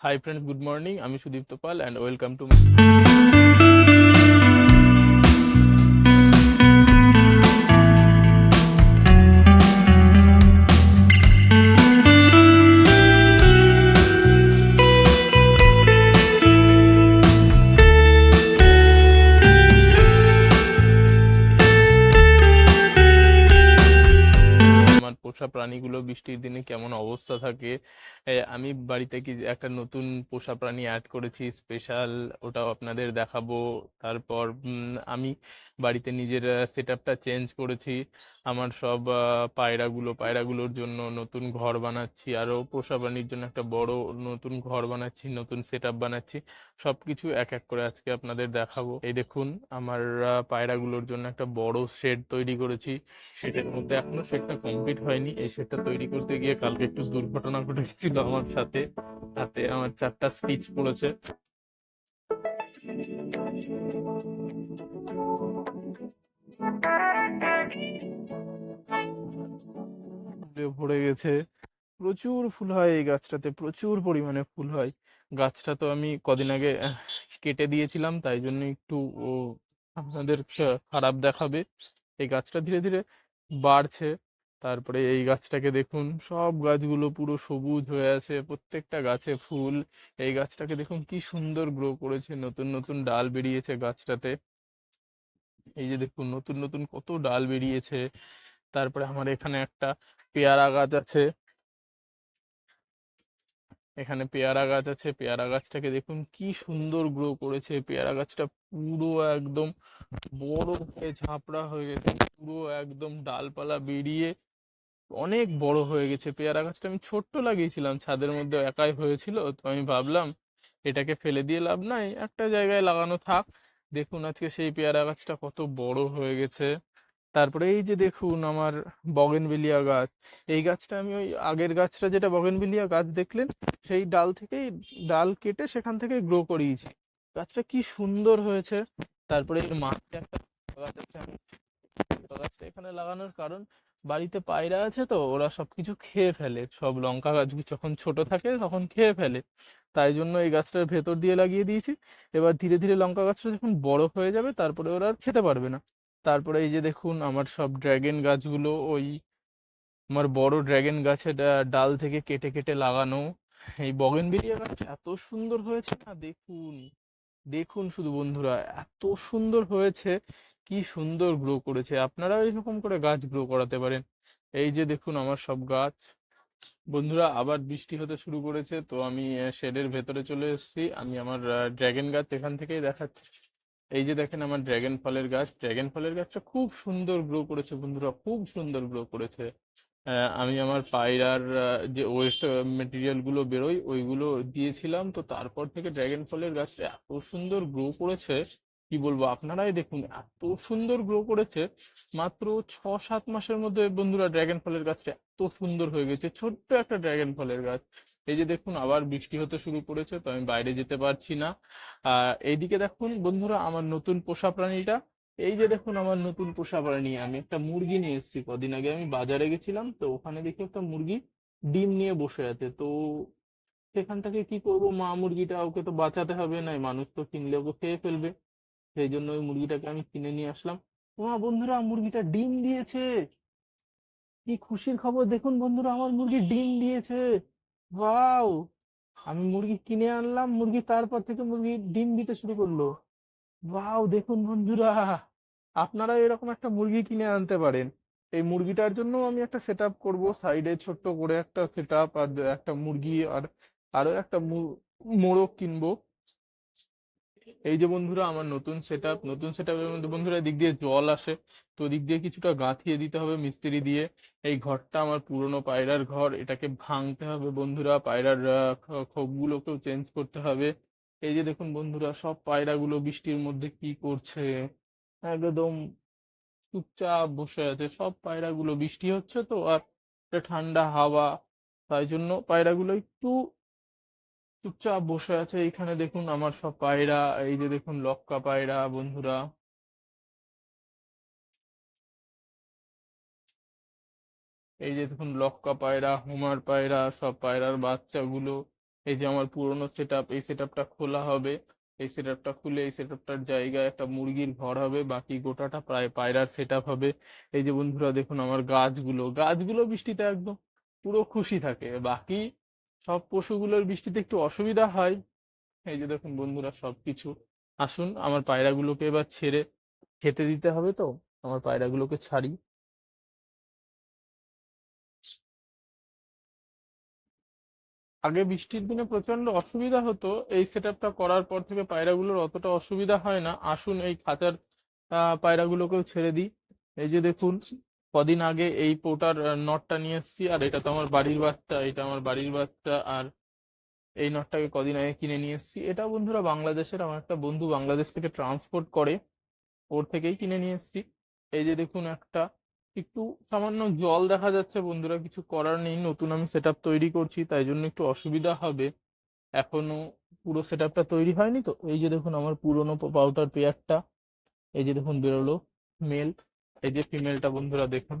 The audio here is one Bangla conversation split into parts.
হাই ফ্রেন্ডস গুড মর্নিং আমি Sudipta Pal and welcome to পোষা প্রাণীগুলো বৃষ্টির দিনে কেমন অবস্থা থাকে? আমি বাড়িতে কি একটা নতুন পোষা প্রাণী অ্যাড করেছি স্পেশাল ওটাও আপনাদের দেখাবো। তারপর আমি বাড়িতে নিজের সেট আপটা চেঞ্জ করেছি। আমার সব পায়রাগুলো, পায়রাগুলোর জন্য নতুন ঘর বানাচ্ছি। আরও পোষা জন্য একটা বড় নতুন ঘর বানাচ্ছি, নতুন সেট বানাচ্ছি। সব কিছু এক এক করে আজকে আপনাদের দেখাবো। এই দেখুন, আমার পায়রাগুলোর জন্য একটা বড় শেড তৈরি করেছি। শেডের মধ্যে এখনও শেডটা কমপ্লিট হয়নি। এই শেডটা তৈরি করতে গিয়ে কালকে একটু দুর্ঘটনা ঘটে গেছিল আমার সাথে। হাতে আমার চারটা স্টিচ পড়েছে। ভরে গেছে। প্রচুর ফুল হয় এই গাছটাতে, প্রচুর পরিমাণে ফুল হয়। গাছটা তো আমি কদিন আগে কেটে দিয়েছিলাম, তাই জন্য একটু আপনাদের খারাপ দেখাবে। এই গাছটা ধীরে ধীরে বাড়ছে। তারপরে এই গাছটাকে দেখুন, সব গাছগুলো পুরো সবুজ হয়ে আছে, প্রত্যেকটা গাছে ফুল। এই গাছটাকে দেখুন, কি সুন্দর গ্রো করেছে, নতুন নতুন ডাল বেরিয়েছে গাছটাতে। এই যে দেখুন, নতুন নতুন কত ডাল বেরিয়েছে। তারপরে আমার এখানে একটা পেয়ারা গাছ আছে। এখানে পেয়ারা গাছ আছে। পেয়ারা গাছটাকে দেখুন, কি সুন্দর গ্রো করেছে। পেয়ারা গাছটা পুরো একদম বড় হয়ে ঝাপড়া হয়ে গেছে। পুরো একদম ডালপালা বেরিয়ে অনেক বড় হয়ে গেছে। পেয়ারা গাছটা আমি ছোট্ট লাগিয়েছিলাম। ছাদের মধ্যে একাই হয়েছিল। তো আমি ভাবলাম, এটাকে ফেলে দিয়ে লাভ নাই। একটা জায়গায় লাগানো থাক। দেখুন, আজকে সেই পেয়ারা গাছটা কত বড় হয়ে গেছে। তারপরে এই যে দেখুন আমার বগেনভেলিয়া গাছ। এই গাছটা আমি ওই আগের গাছটা যেটা বগেনভেলিয়া গাছ দেখলেন, সেই ডাল থেকেই ডাল কেটে সেখান থেকে গ্রো করিয়েছি। গাছটা কি সুন্দর হয়েছে। তারপরে এর মাঠে একটা গাছ আছে। গাছটা এখানে লাগানোর কারণ বাড়িতে পায়রা আছে তো, ওরা সবকিছু খেয়ে ফেলে। সব লঙ্কা গাছ যখন ছোট থাকে তখন খেয়ে ফেলে। তাই জন্য এই গাছটার ভেতর দিয়ে লাগিয়ে দিয়েছি। এবার ধীরে ধীরে লঙ্কা গাছটা যখন বড় হয়ে যাবে তারপরে ওরা আর খেতে পারবে না। তারপরে এই যে দেখুন আমার সব ড্র্যাগন গাছগুলো, ওই আমার বড় ড্র্যাগন গাছের ডাল থেকে কেটে কেটে লাগানো। এই বগেনভেলিয়া গাছ এত সুন্দর হয়েছে না? দেখুন দেখুন শুধু বন্ধুরা, এত সুন্দর হয়েছে। কি সুন্দর গ্রো করেছে। আপনারাও এরকম করে গাছ গ্রো করাতে পারেন। এই যে দেখুন আমার সব গাছ। বন্ধুরা, আবার বৃষ্টি হতে শুরু করেছে, তো আমি শেডের ভেতরে চলে এসেছি। আমি আমার ড্র্যাগন গাছ এখান থেকেই দেখাচ্ছি। এই যে দেখেন আমার ড্র্যাগন ফলের গাছ। ড্র্যাগন ফলের গাছটা খুব সুন্দর গ্রো করেছে বন্ধুরা, খুব সুন্দর গ্রো করেছে। আমি আমার পায়রার যে ওয়েস্ট মেটেরিয়ালগুলো বেরোয়, ওইগুলো দিয়েছিলাম। তো তারপর থেকে ড্র্যাগন ফলের গাছটা এত সুন্দর গ্রো করেছে কি বলব? আপনারাই দেখুন, এত সুন্দর গ্রো করেছে, মাত্র ছ সাত মাসের মধ্যে বন্ধুরা ড্র্যাগন ফলের গাছটা এত সুন্দর হয়ে গেছে, ছোট্ট একটা ড্র্যাগন ফলের গাছ। এই যে দেখুন, আবার বৃষ্টি হতে শুরু করেছে, তো আমি বাইরে যেতে পারছি না। আহ এইদিকে দেখুন, বন্ধুরা, আমার নতুন পোষা প্রাণীটা। এই যে দেখুন, আমার নতুন পোষা প্রাণী, আমি একটা মুরগি নিয়ে এসেছি। কদিন আগে আমি বাজারে গেছিলাম, তো ওখানে দেখি একটা মুরগি ডিম নিয়ে বসে আছে। তো সেখান থেকে কি করব? মা মুরগিটা, ওকে তো বাঁচাতে হবে না মানুষ তো কিনলে ওকে খেয়ে ফেলবে। সেই জন্য ওই মুরগিটাকে আমি কিনে নিয়ে আসলাম। তোমার বন্ধুরা, মুরগিটা ডিম দিয়েছে। কি খুশির খবর দেখুন বন্ধুরা, আমার মুরগি ডিম দিয়েছে। ওয়াও! আমি মুরগি কিনে আনলাম, মুরগি তারপর থেকে মুরগি ডিম দিতে শুরু করল। ওয়াও, দেখুন বন্ধুরা, আপনারা এরকম একটা মুরগি কিনে আনতে পারেন। এই মুরগিটার জন্য আমি একটা সেট আপ করব সাইডে ছোট্ট করে একটা সেট আপ আর একটা মুরগি আর আরও একটা মোরগ কিনবো। এই যে বন্ধুরা আমার নতুন সেট নতুন সেট আপের মধ্যে বন্ধুরা এদিক দিয়ে জল আসে, তো দিক দিয়ে কিছুটা গাঁথিয়ে দিতে হবে মিস্ত্রি দিয়ে। এই ঘরটা আমার পুরনো পায়রার ঘর, এটাকে ভাঙতে হবে বন্ধুরা, পায়রার খোপগুলোকেও চেঞ্জ করতে হবে। এই যে দেখুন বন্ধুরা, সব পায়রাগুলো বৃষ্টির মধ্যে কি করছে? একদম চুপচাপ বসে আছে, সব পায়রাগুলো বৃষ্টি হচ্ছে তো, আর ঠান্ডা হাওয়া, তাই জন্য পায়রাগুলো একটু চুপচাপ বসে আছে, এইখানে দেখুন আমার সব পায়রা, এই যে দেখুন লক্কা পায়রা বন্ধুরা। এই যে দেখুন লক্কা পায়রা হোমার পায়রা, সব পায়রার বাচ্চাগুলো। এই যে আমার পুরোনো সেট এই সেট খোলা হবে। এই সেট খুলে, এই সেট জায়গায় একটা মুরগির ঘর হবে। বাকি গোটাটা প্রায় পায়রার সেট হবে। এই যে বন্ধুরা দেখুন আমার গাছগুলো গাছগুলো বৃষ্টিতে একদম পুরো খুশি থাকে। বাকি সব পশুগুলোর বৃষ্টিতে একটু অসুবিধা হয়। এই যে দেখুন বন্ধুরা সবকিছু। আসুন, আমার পায়রাগুলোকে এবার ছেড়ে খেতে দিতে হবে তো, আমার পায়রাগুলোকে ছাড়ি। আগে বৃষ্টির দিনে প্রচণ্ড অসুবিধা হতো, এই সেট আপটা করার পর থেকে পায়রাগুলোর অতটা অসুবিধা হয় না। আসুন এই খাঁচার পায়রাগুলোকেও ছেড়ে দিই। এই যে দেখুন কদিন আগে এই পোটার নটটা নিয়ে এসেছি, আর এটা তো আমার বাড়ির বাচ্চা, এটা আমার বাড়ির বাচ্চা, আর এই নটটাকে কদিন আগে কিনে নিয়ে এসেছি। এটা বন্ধুরা বাংলাদেশের, আমার একটা বন্ধু বাংলাদেশ থেকে ট্রান্সপোর্ট করে, ওর থেকেই কিনে নিয়ে এসেছি। এই যে দেখুন একটা, একটু সামান্য জল দেখা যাচ্ছে বন্ধুরা, কিছু করার নেই, নতুন আমি সেট তৈরি করছি, তাই জন্য একটু অসুবিধা হবে। এখনও পুরো সেট তৈরি হয়নি তো, এই যে দেখুন আমার পুরোনো পাউডার পেয়ারটা এই যে দেখুন বেরোলো মেল এই যে ফিমেলটা বন্ধুরা, দেখুন।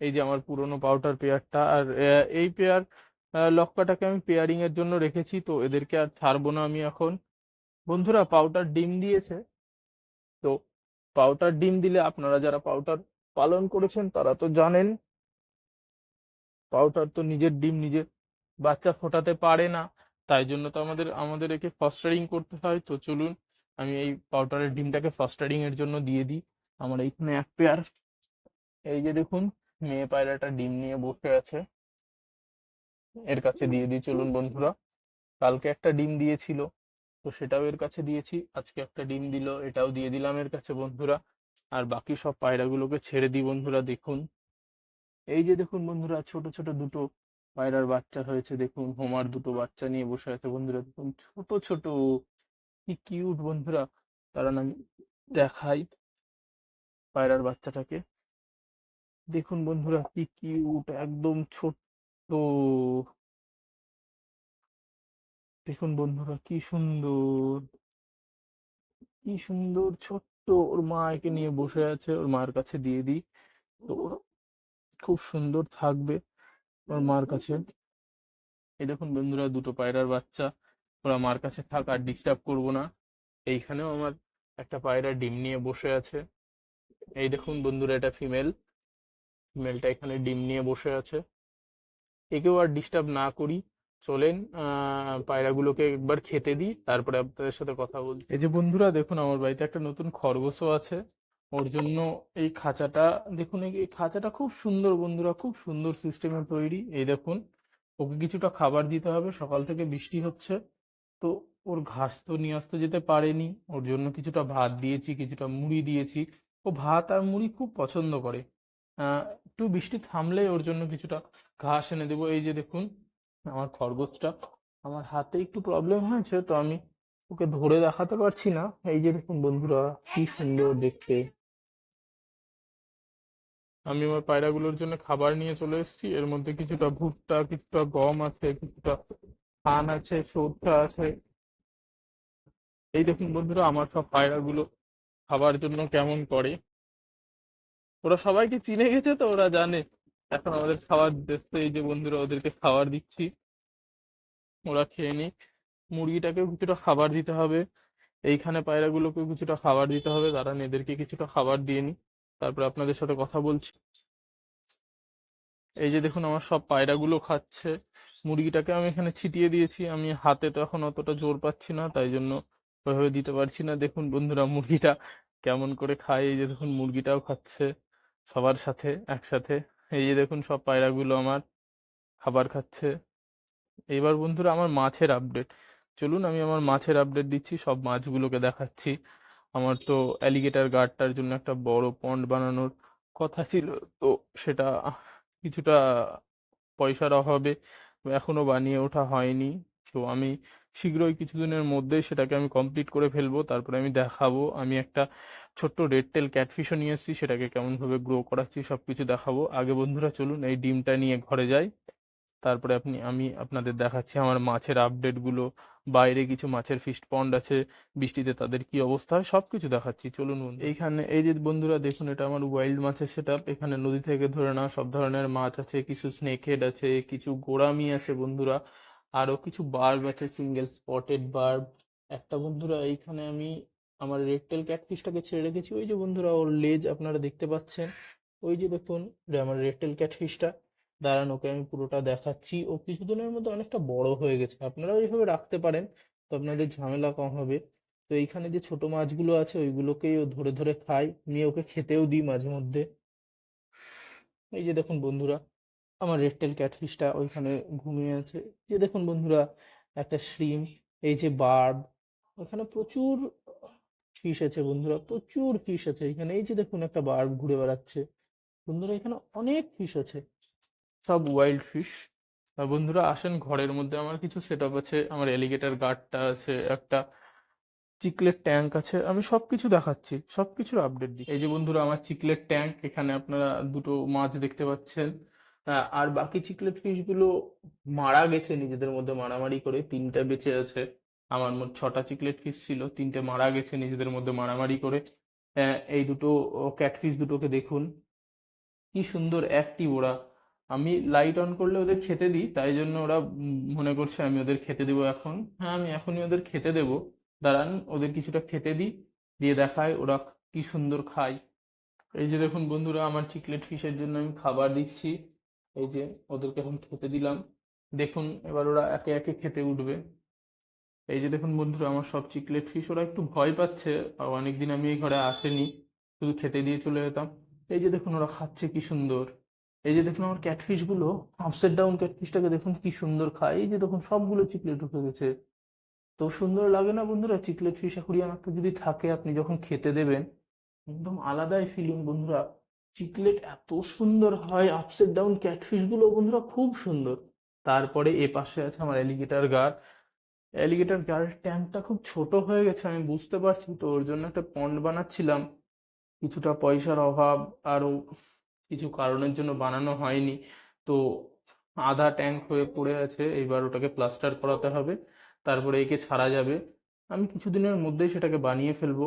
এই যে আমার পুরোনো পাউডার পেয়ারটা আর এই পেয়ার লক্কাটাকে আমি পেয়ারিং এর জন্য রেখেছি, তো এদেরকে আর ছাড়বো না আমি এখন। বন্ধুরা পাউডার ডিম দিয়েছে। তো পাউডার ডিম দিলে আপনারা যারা পাউডার পালন করেছেন, তারা তো জানেন। পাউডার তো নিজের ডিম নিজে বাচ্চা ফোটাতে পারে না। তাই জন্য তো আমাদের আমাদের একে ফস্টারিং করতে হয়। তো চলুন, আমি এই পাউডারের ডিমটাকে ফস্টারিং এর জন্য দিয়ে দিই। আমার এইখানে এক পেয়ার। এই যে দেখুন, মেয়ে পায়রাটা ডিম নিয়ে বসে আছে। এর কাছে দিয়ে দিই, চলুন বন্ধুরা। কালকে একটা ডিম দিয়েছিল, তো সেটাও এর কাছে দিয়েছি। আজকে একটা ডিম দিল, এটাও দিয়ে দিলাম এর কাছে বন্ধুরা। আর বাকি সব পায়রাগুলোকে ছেড়ে দিই বন্ধুরা, দেখুন। এই যে দেখুন বন্ধুরা, ছোট ছোট দুটো পায়রার বাচ্চা হয়েছে, দেখুন। হোমার দুটো বাচ্চা নিয়ে বসে আছে বন্ধুরা, দেখুন। ছোট ছোট, কি কিউট বন্ধুরা। তারা না দেখাই পায়রার বাচ্চাটাকে। দেখুন বন্ধুরা কি কিউট একদম ছোট্ট। দেখুন বন্ধুরা কি সুন্দর। কি সুন্দর ছোট্ট। ওর মা একে নিয়ে বসে আছে, ওর মার কাছে দিয়ে দিই। তো খুব সুন্দর থাকবে ওর মার কাছে। এই দেখুন বন্ধুরা দুটো পায়রার বাচ্চা। ওরা মার কাছে থাক, আর ডিস্টার্ব করব না। এইখানেও আমার একটা পায়রা ডিম নিয়ে বসে আছে। এই দেখুন বন্ধুরা, এটা ফিমেল। ফিমেলটা এখানে ডিম নিয়ে বসে আছে। একেও আর ডিস্টার্ব না করি। চলেন পায়রাগুলোকে একবার খেতে দিই, তারপরে আপনাদের সাথে কথা বলছি। এই যে বন্ধুরা, দেখুন আমার বাড়িতে একটা নতুন খরগোশও আছে। ওর জন্য এই খাঁচাটা, দেখুন এই খাঁচাটা খুব সুন্দর বন্ধুরা, খুব সুন্দর সিস্টেমে তৈরি। এই দেখুন, ওকে কিছুটা খাবার দিতে হবে, সকাল থেকে বৃষ্টি হচ্ছে। তো ওর ঘাস তো নিয়ে আসতে যেতে পারেনি। ওর জন্য কিছুটা ভাত দিয়েছি, কিছুটা মুড়ি দিয়েছি। ও ভাত আর মুড়ি খুব পছন্দ করে। একটু বৃষ্টি থামলে ওর জন্য কিছুটা ঘাস এনে দেবো। এই যে দেখুন, আমার খরগোশটা আমার হাতে একটু প্রবলেম হয়েছে, তো আমি ওকে ধরে দেখাতে পারছি না। এই যে দেখুন বন্ধুরা, কি সুন্দর দেখতে। আমি আমার পায়রাগুলোর জন্য খাবার নিয়ে চলে এসেছি। এর মধ্যে কিছুটা ভুট্টা, কিছুটা গম আছে, কিছুটা ধান আছে, সরষে আছে। এই দেখুন বন্ধুরা, আমার সব পায়রাগুলো খাবার জন্য কেমন করে? ওরা সবাইকে চিনে গেছে তো, ওরা জানে। এখন আমাদের খাবার দেখতে এই যে বন্ধুরা ওদেরকে খাবার দিচ্ছি। ওরা খেয়ে নিক। মুরগিটাকেও কিছুটা খাবার দিতে হবে। এইখানে পায়রাগুলোকেও কিছুটা খাবার দিতে হবে। দাঁড়ান, এদেরকে কিছুটা খাবার দিয়ে নিই। তারপরে আপনাদের সাথে কথা বলছি। এই যে দেখুন, আমার সব পায়রাগুলো খাচ্ছে। মুরগিটাকে আমি এখানে ছিটিয়ে দিয়েছি। আমি হাতে তো এখন অতটা জোর পাচ্ছি না, তাই জন্য ওইভাবে দিতে পারছি না। দেখুন বন্ধুরা, মুরগিটা কেমন করে খায়। এই যে দেখুন, মুরগিটাও খাচ্ছে সবার সাথে, একসাথে। এই যে দেখুন, সব পায়রাগুলো আমার খাবার খাচ্ছে। এইবার বন্ধুরা, আমার মাছের আপডেট চলুন, আমি আমার মাছের আপডেট দিচ্ছি, সব মাছগুলোকে দেখাচ্ছি। আমার তো অ্যালিগেটার গার্ডটার জন্য একটা বড় পন্ড বানানোর কথা ছিল, তো সেটা কিছুটা পয়সার অভাবে এখনও বানিয়ে ওঠা হয়নি। তো আমি শীঘ্রই কিছুদিনের মধ্যেই সেটাকে আমি কমপ্লিট করে ফেলব। তারপরে আমি দেখাবো। আমি একটা ছোট্ট রেড টেল ক্যাটফিশও নিয়ে এসেছি। সেটাকে কেমনভাবে গ্রো করাচ্ছি সব কিছু দেখাবো। আগে বন্ধুরা চলুন এই ডিমটা নিয়ে ঘরে যাই। তারপরে আপনি, আমি আপনাদের দেখাচ্ছি আমার মাছের আপডেটগুলো বাইরে কিছু মাছের ফিস্ট পন্ড আছে। বৃষ্টিতে তাদের কি অবস্থা হয় সব কিছু দেখাচ্ছি। চলুন এইখানে, এই যে বন্ধুরা দেখুন, এটা আমার ওয়াইল্ড মাছের সেট এখানে নদী থেকে ধরে নেওয়া সব ধরনের মাছ আছে। কিছু স্নেক হেড আছে, কিছু গোড়ামি আছে বন্ধুরা। আরও কিছু বার্ব আছে সিঙ্গেল স্পটেড বার্ব একটা বন্ধুরা এইখানে আমি আমার রেকটেল ক্যাটফিশটাকে ছেড়ে রেখেছি ওই যে বন্ধুরা, ওর লেজ আপনারা দেখতে পাচ্ছেন। ওই যে দেখুন আমার রেকটেল ক্যাটফিশটা দাঁড়ান, ওকে আমি পুরোটা দেখাচ্ছি। ও কিছুদিনের মধ্যে অনেকটা বড় হয়ে গেছে। আপনারা এইভাবে রাখতে পারেন, তো আপনাদের ঝামেলা কম হবে। তো এইখানে যে ছোট মাছগুলো আছে, ওইগুলোকেই ও ধরে ধরে খায়। নিয়ে ওকে খেতেও দিই মাঝে মধ্যে। এই যে দেখুন বন্ধুরা আমার রেডটেল ক্যাটফিশটা ওইখানে ঘুমিয়ে আছে। যে দেখুন বন্ধুরা, একটা শ্রিম, এই যে বার্ব ওখানে প্রচুর ফিশ আছে বন্ধুরা, প্রচুর ফিশ আছে এখানে। এই যে দেখুন একটা বার্ব ঘুরে বেড়াচ্ছে। বন্ধুরা, এখানে অনেক ফিশ আছে। সব ওয়াইল্ড ফিশ। বন্ধুরা, আসেন ঘরের মধ্যে। আমার কিছু সেট আছে, আমার এলিগেটার গার্ডটা আছে, একটা চিকলেট ট্যাঙ্ক আছে। আমি সব কিছু দেখাচ্ছি সব কিছুর আপডেট দিই এই যে বন্ধুরা, আমার চিকলেট ট্যাঙ্ক, এখানে আপনারা দুটো মাছ দেখতে পাচ্ছেন। আর বাকি চিকলেট ফিশগুলো মারা গেছে নিজেদের মধ্যে মারামারি করে। তিনটা বেঁচে আছে। আমার মোট ছটা চিকলেট ফিশ ছিল, তিনটে মারা গেছে নিজেদের মধ্যে মারামারি করে। এই দুটো ক্যাটফিশ দুটোকে দেখুন। কি সুন্দর অ্যাক্টিভ ওরা আমি লাইট অন করলে ওদের খেতে দিই, তাই জন্য ওরা মনে করছে আমি ওদের খেতে দেবো এখন। হ্যাঁ আমি এখনই ওদের খেতে দেবো। দাঁড়ান, ওদের কিছুটা খেতে দিই, দিয়ে দেখায় ওরা কি সুন্দর খায়। এই যে দেখুন বন্ধুরা, আমার চিকলেট ফিশের জন্য আমি খাবার দিচ্ছি। এই যে ওদেরকে এখন খেতে দিলাম। দেখুন, এবার ওরা একে একে খেতে উঠবে। এই যে দেখুন বন্ধুরা, আমার সব চিকলেট ফিশ ওরা একটু ভয় পাচ্ছে। আর অনেকদিন আমি এই ঘরে আসেনি, শুধু খেতে দিয়ে চলে যেতাম। এই যে দেখুন ওরা খাচ্ছে কি সুন্দর। এই যে দেখুন আমার ক্যাটফিশগুলো আপসাইড ডাউন ক্যাটফিশটাকে দেখুন কি সুন্দর খায়। এই যে দেখুন সবগুলো চিকলেট উঠে গেছে। তো সুন্দর লাগে না বন্ধুরা? চিকলেট ফিশ অ্যাকুরিয়াম একটা যদি থাকে, আপনি যখন খেতে দেবেন, একদম আলাদাই ফিলিং বন্ধুরা। চিকলেট এত সুন্দর হয় আপসেট ডাউন ক্যাটফিশগুলো বন্ধুরা খুব সুন্দর। তারপরে এ পাশে আছে আমার অ্যালিগেটার গার অ্যালিগেটার গারের ট্যাঙ্কটা খুব ছোট হয়ে গেছে, আমি বুঝতে পারছি তো, ওর জন্য একটা পন্ড বানাচ্ছিলাম। কিছুটা পয়সার অভাব, আরও কিছু কারণের জন্য বানানো হয়নি। তো আধা ট্যাঙ্ক হয়ে পড়ে আছে, এবার ওটাকে প্লাস্টার করাতে হবে, তারপরে একে ছাড়া যাবে। আমি কিছুদিনের মধ্যেই সেটাকে বানিয়ে ফেলব।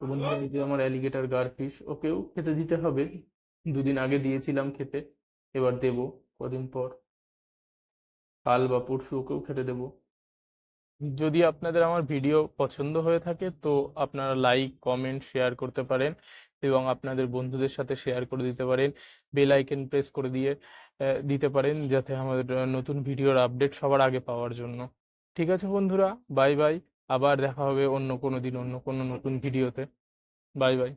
তো বন্ধুরা যে আমার অ্যালিগেটর গারফিশ ওকেও খেতে দিতে হবে। দুদিন আগে দিয়েছিলাম খেতে, এবার দেবো কদিন পর। কাল বা পরশু ওকেও খেতে দেবো। যদি আপনাদের আমার ভিডিও পছন্দ হয়ে থাকে, তো আপনারা লাইক কমেন্ট শেয়ার করতে পারেন এবং আপনাদের বন্ধুদের সাথে শেয়ার করে দিতে পারেন। বেল আইকন প্রেস করে দিয়ে দিতে পারেন যাতে আমাদের নতুন ভিডিওর আপডেট সবার আগে পাওয়ার জন্য। ঠিক আছে বন্ধুরা বাই বাই আবার দেখা হবে অন্য কোনো দিন অন্য কোনো নতুন ভিডিওতে বাই বাই